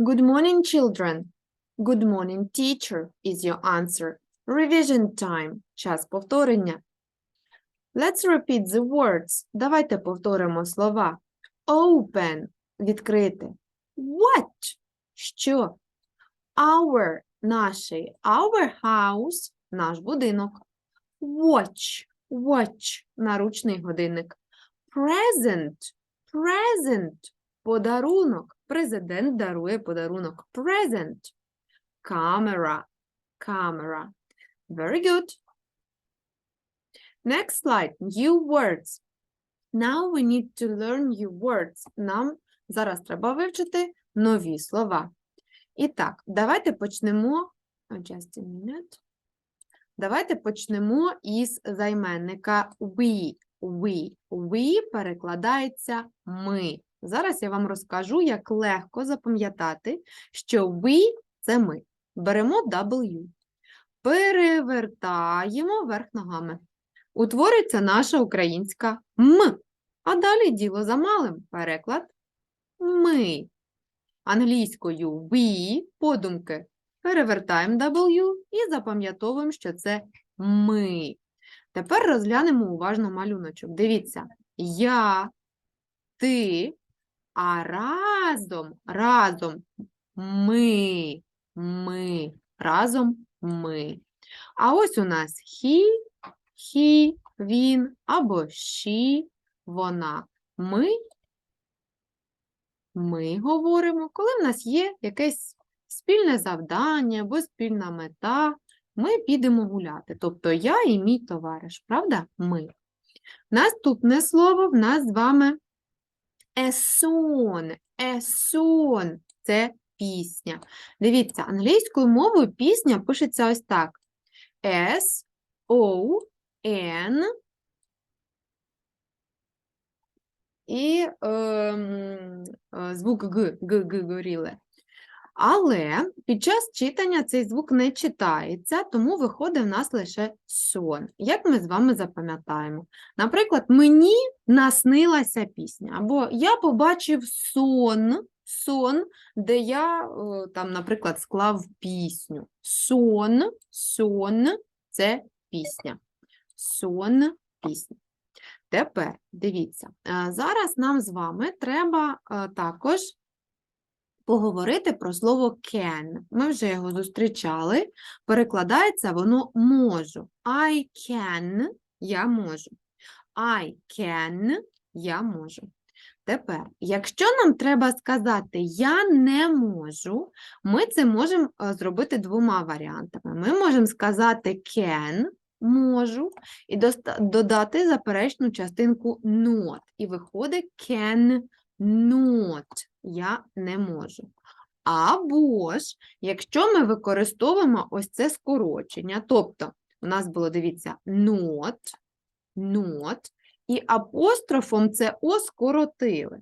Good morning, children. Good morning, teacher, is your answer. Revision time. Час повторення. Let's repeat the words. Давайте повторимо слова. Open – відкрити. What – що? Our – наший. Our house – наш будинок. Watch – watch – наручний годинник. Present – present – подарунок. Президент дарує подарунок. Present. Camera – camera. Very good. Next slide. New words. Now we need to learn new words. Нам зараз треба вивчити нові слова. І так, давайте почнемо. Just a minute. Давайте почнемо із займенника we. We. We перекладається ми. Зараз я вам розкажу, як легко запам'ятати, що we – це ми. Беремо W. Перевертаємо верх ногами. Утвориться наша українська М. А далі діло за малим. Переклад ми. Англійською we, подумки. Перевертаємо W і запам'ятовуємо, що це ми. Тепер розглянемо уважно малюночок. Дивіться, я, ти, а разом, разом ми, ми, разом ми. А ось у нас he, he, він або she, вона. Ми, ми говоримо, коли в нас є якесь спільне завдання або спільна мета, ми підемо гуляти. Тобто я і мій товариш, правда? Ми. Наступне слово в нас з вами a song. A це пісня. Дивіться, англійською мовою пісня пишеться ось так. S, O, N і ем, е, звук Г, Г, Г горіле. Але під час читання цей звук не читається, тому виходить в нас лише сон. Як ми з вами запам'ятаємо? Наприклад, мені наснилася пісня, або я побачив сон, сон, де я, там, наприклад, склав пісню. Сон, сон це пісня. Сон, пісня. Тепер дивіться, е, зараз нам з вами треба е, також поговорити про слово can. Ми вже його зустрічали. Перекладається воно можу. I can я можу. I can я можу. Тепер, якщо нам треба сказати я не можу, ми це можемо е, зробити двома варіантами. Ми можемо сказати can можу і додати заперечну частинку not. І виходить can not. Я не можу. Або ж, якщо ми використовуємо ось це скорочення, тобто у нас було, дивіться, not, not, і апострофом це о скоротили.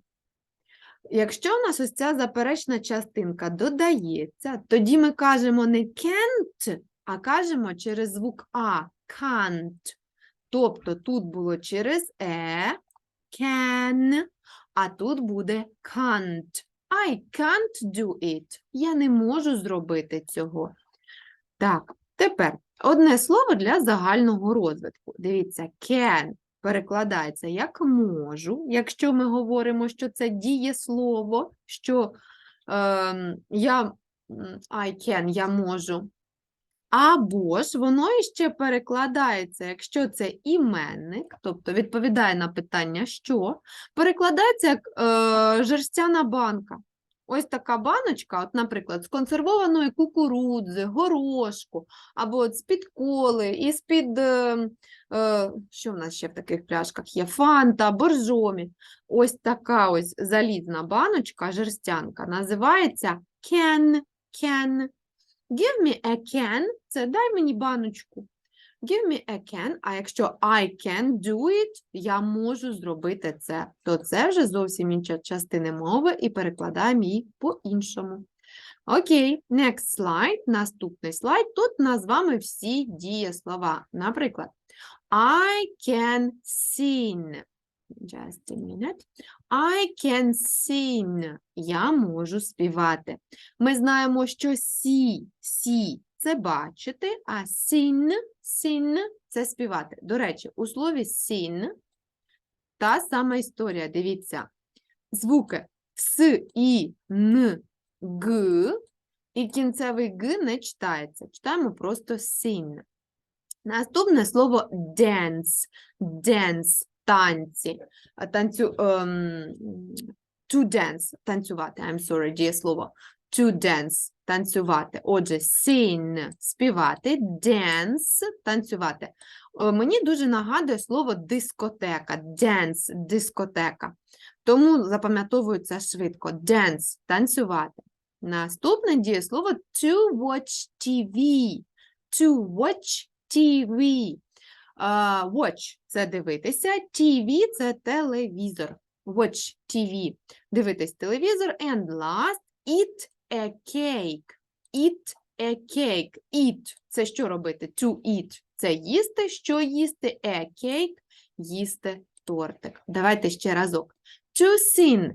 Якщо у нас ось ця заперечна частинка додається, тоді ми кажемо не can't, а кажемо через звук А can't. Тобто тут було через е, can, а тут буде can't. I can't do it. Я не можу зробити цього. Так, тепер одне слово для загального розвитку. Дивіться, can перекладається як можу, якщо ми говоримо, що це дієслово, що ем, я I can, я можу. Або ж воно іще перекладається, якщо це іменник, тобто відповідає на питання що, перекладається як е, жерстяна банка. Ось така баночка, от, наприклад, з консервованої кукурудзи, горошку, або от з-під коли, і з-під, е, е, що в нас ще в таких пляшках є? Фанта, боржомі. Ось така ось залізна баночка, жерстянка, називається can, can. Give me a can – це дай мені баночку. Give me a can, а якщо I can do it, я можу зробити це, то це вже зовсім інша частина мови і перекладаємо її по-іншому. Окей, next slide, наступний слайд. Тут нас з вами всі дієслова. Наприклад, I can sing. Just a minute. I can sing. Я можу співати. Ми знаємо, що сі, сі це бачити, а sing, sing це співати. До речі, у слові sing та сама історія. Дивіться. Звуки с, і, н, г, і кінцевий г не читається. Читаємо просто sing. Наступне слово dance. Dance танці. Танцю, ем, to dance танцювати. I'm sorry, дієслово. To dance танцювати. Отже, sing співати, dance танцювати. Е, Мені дуже нагадує слово дискотека. Dance дискотека. Тому запам'ятовую це швидко. Dance танцювати. Наступне дієслово to watch TV. To watch TV. Watch – це дивитися, TV – це телевізор. Watch TV – дивитись телевізор. And last – eat a cake. Eat a cake. Eat – це що робити? To eat – це їсти. Що їсти? A cake – їсти тортик. Давайте ще разок. To sing.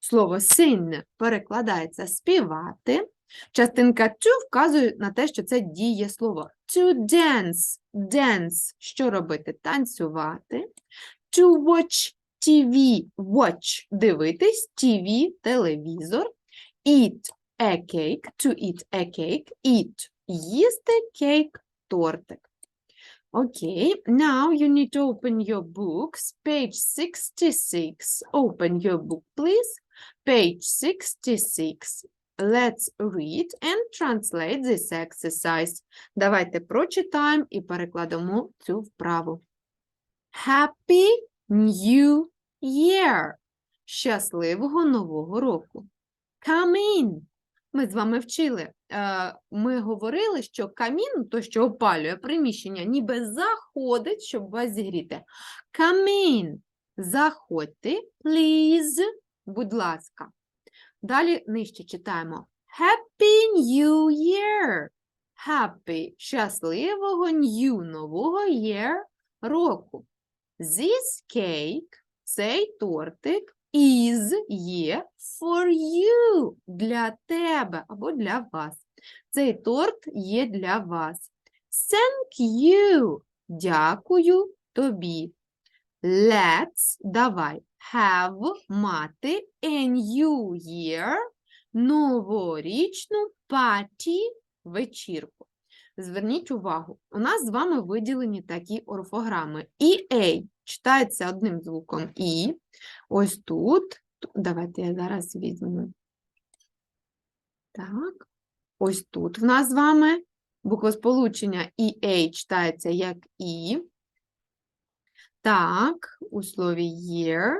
Слово sing перекладається співати. Частинка to вказує на те, що це дієслово. To dance. Dance. Що робити? Танцювати. To watch TV. Watch. Дивитись. TV. Телевізор. Eat a cake. To eat a cake. Eat. Їсти. Cake. Тортик. Okay, now you need to open your books. Page 66. Open your book, please. Page 66. Let's read and translate this exercise. Давайте прочитаємо і перекладемо цю вправу. Happy New Year! Щасливого Нового року! Come in! Ми з вами вчили. е, Ми говорили, що камін, то, що опалює приміщення, ніби заходить, щоб вас зігріти. Come in! Заходьте, please, будь ласка. Далі нижче читаємо. Happy New Year! Happy – щасливого new нового year року. This cake – цей тортик is є for you – для тебе або для вас. Цей торт є для вас. Thank you – дякую тобі. Let's – давай have – мати a new year – новорічну party – вечірку. Зверніть увагу, у нас з вами виділені такі орфограми. І A читається одним звуком І. Ось тут. Давайте я зараз візьму. Так. Ось тут в нас з вами буквосполучення EA читається як І. Так, у слові year.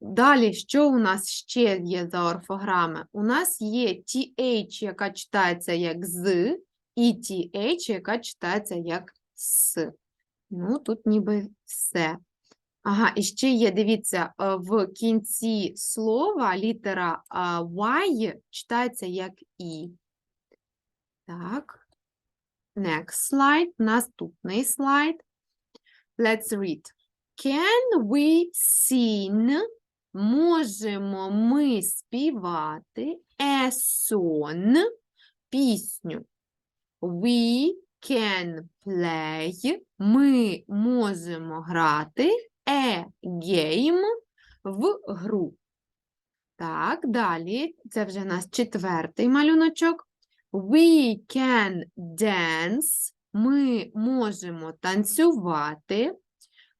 Далі, що у нас ще є за орфограми? У нас є TH, яка читається як з, і TH, яка читається як с. Ну, тут ніби все. Ага, і ще є, дивіться, е, в кінці слова літера Y читається як І. Так. Next slide. Наступний слайд. Let's read. Can we sing? Можемо ми співати a song, пісню. We can play. Ми можемо грати a game в гру. Так, далі. Це вже у нас четвертий малюночок. We can dance. Ми можемо танцювати.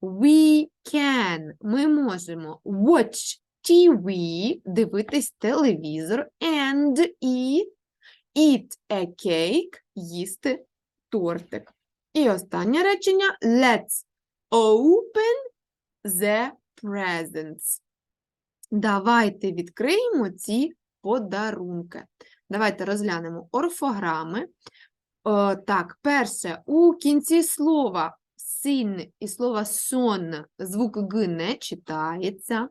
We can. Ми можемо watch TV, дивитись телевізор, and eat, eat a cake, їсти тортик. І останнє речення Let's open the presents. Давайте відкриємо ці подарунки. Давайте розглянемо орфограми. О, так, перше, у кінці слова син і слова сон звук г не читається.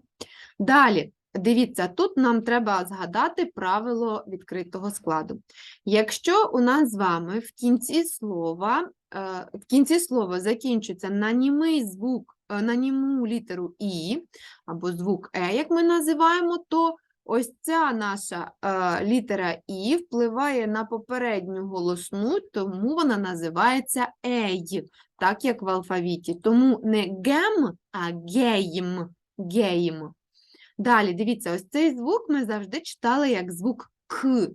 Далі, дивіться, тут нам треба згадати правило відкритого складу. Якщо у нас з вами в кінці слова, е, в кінці слова закінчується на німий звук е, на німу літеру І або звук Е, як ми називаємо, то ось ця наша е, літера І впливає на попередню голосну, тому вона називається Ей, так як в алфавіті. Тому не гем, а гейм. Гейм. Далі, дивіться, ось цей звук ми завжди читали як звук К.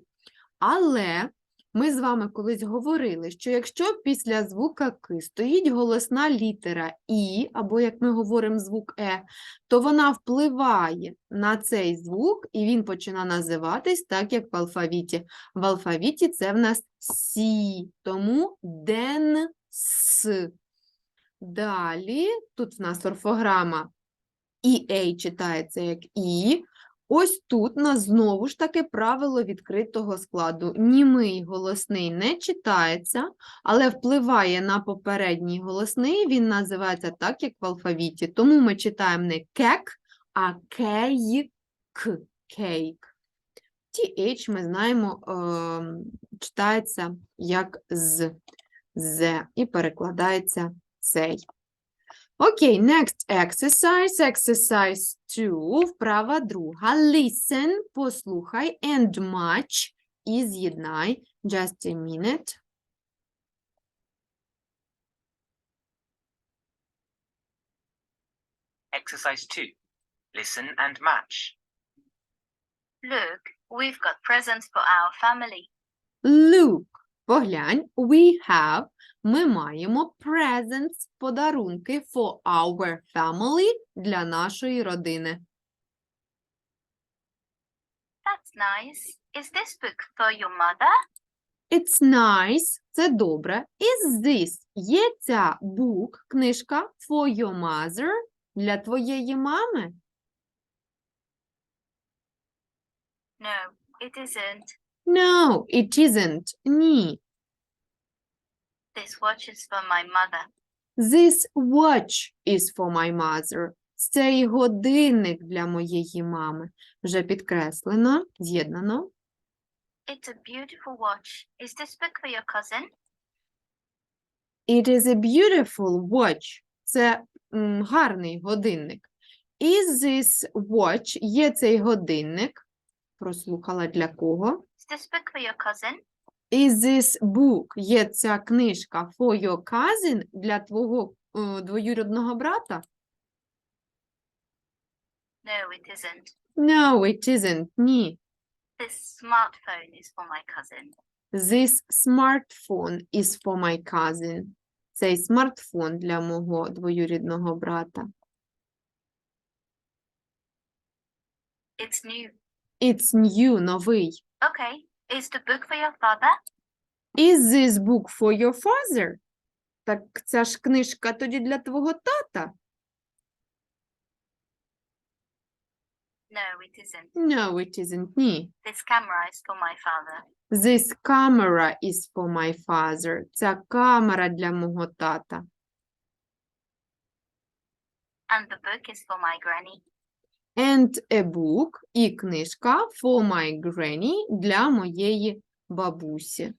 Але ми з вами колись говорили, що якщо після звука К стоїть голосна літера І, або, як ми говоримо, звук Е, то вона впливає на цей звук, і він починає називатись так, як в алфавіті. В алфавіті це в нас Сі, тому ден с. Далі, тут в нас орфограма EA читається як І. Ось тут нас знову ж таки правило відкритого складу. Німий голосний не читається, але впливає на попередній голосний, він називається так, як в алфавіті. Тому ми читаємо не кек, а кейк. Кейк. TH, ми знаємо, е, читається як з, з і перекладається цей. Окей, next exercise. Exercise 2. Вправа друга. Listen, послухай, and match і з'єднай. Just a minute. Exercise 2. Listen and match. Look, we've got presents for our family. Look, поглянь, we have, ми маємо presents, подарунки for our family, для нашої родини. That's nice. Is this book for your mother? It's nice, це добре. Is this, є ця book, книжка for your mother, для твоєї мами? No, it isn't. No, it isn't. Ні. This watch is for my mother. This watch is for my mother. Цей годинник для моєї мами. Вже підкреслено, з'єднано. It's a beautiful watch. Is this book for your cousin? It is a beautiful watch. Це м, гарний годинник. Is this watch? Є цей годинник. Прослухала для кого? Is this book for your cousin? Is this book? Є ця книжка for your cousin для твого е, двоюрідного брата? No, it isn't. No, it isn't. Ні. This smartphone is for my cousin. This smartphone is for my cousin. Цей смартфон для мого двоюрідного брата. It's new. It's new, новий. Okay. Is the book for your father? Is this book for your father? Так ця ж книжка тоді для твого тата? No, it isn't. No, it isn't. Ні. This camera is for my father. This camera is for my father. Ця камера для мого тата. And the book is for my granny. And a book і книжка for my granny для моєї бабусі.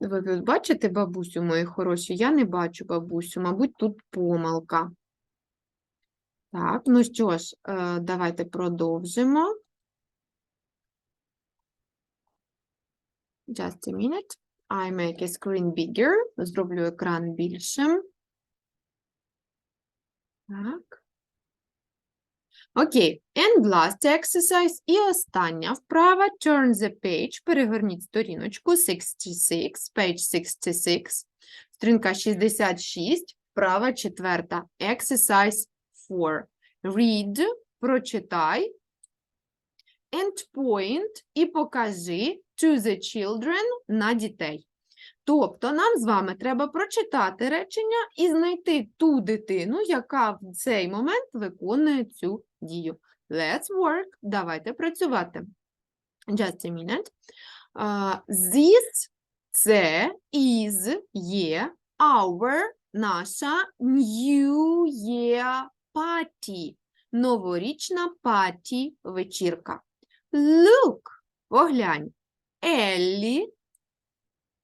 Ви тут бачите бабусю, мої хороші? Я не бачу бабусю, мабуть, тут помилка. Так, ну що ж, е, давайте продовжимо. Just a minute. I make a screen bigger. Зроблю екран більшим. Так. Окей. And last exercise. І остання вправа. Turn the page. Перегорніть сторіночку 66, page 66. Сторінка 66, вправа четверта. Exercise 4. Read, прочитай. And point і покажи to the children на дітей. Тобто нам з вами треба прочитати речення і знайти ту дитину, яка в цей момент виконує цю дію. Let's work. Давайте працювати. Just a minute. Uh, this – це, is, є, our – наша New Year Party. Новорічна паті вечірка. Look, поглянь. Еллі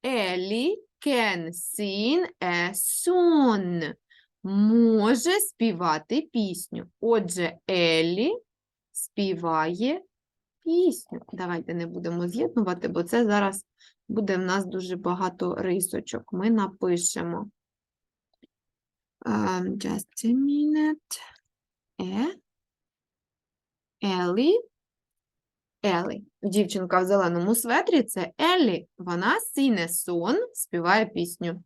Ellie can sing a song. Може співати пісню. Отже, Еллі співає пісню. Давайте не будемо з'єднувати, бо це зараз буде в нас дуже багато рисочок. Ми напишемо. Um, just a minute. Е. Елі. Елі. Дівчинка в зеленому светрі це Еллі. Вона сине сон, співає пісню.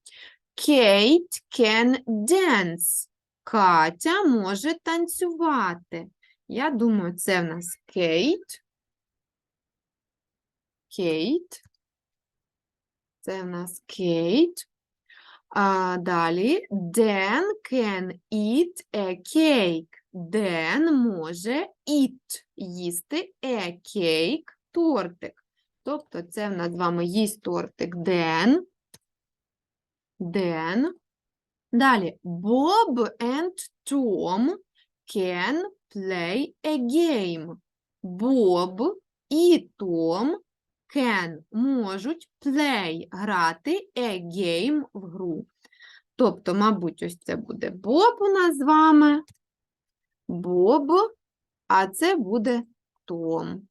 Kate can dance. Катя може танцювати. Я думаю, це в нас Кейт. Кейт. Це в нас Кейт. А далі Dan can eat a cake. Ден може eat їсти a cake тортик. Тобто це в нас з вами їсть тортик Ден. Ден. Далі Bob and Tom can play a game. Боб і Том can можуть play грати a game в гру. Тобто, мабуть, ось це буде Боб у нас з вами. Боб, а це буде Том.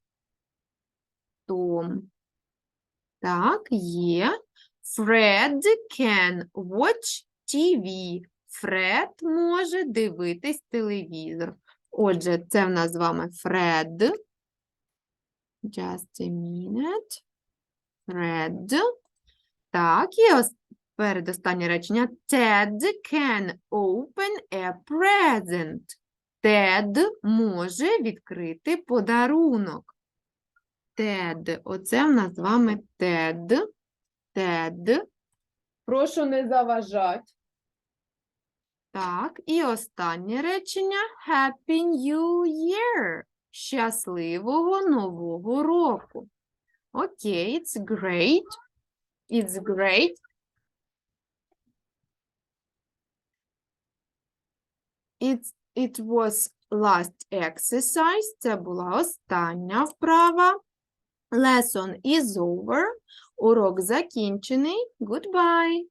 Том. Так, є. Fred can watch TV. Фред може дивитись телевізор. Отже, це в нас з вами Фред. Just a minute. Fred. Так, і ос- передостаннє речення. Ted can open a present. Тед може відкрити подарунок. Тед. Оце в нас з вами Тед. Тед. Прошу не заважати. Так, і останнє речення Happy New Year. Щасливого Нового року. Окей, it's great. It's great. It's, it was last exercise. Це була остання вправа. Lesson is over. Урок закінчений. Goodbye.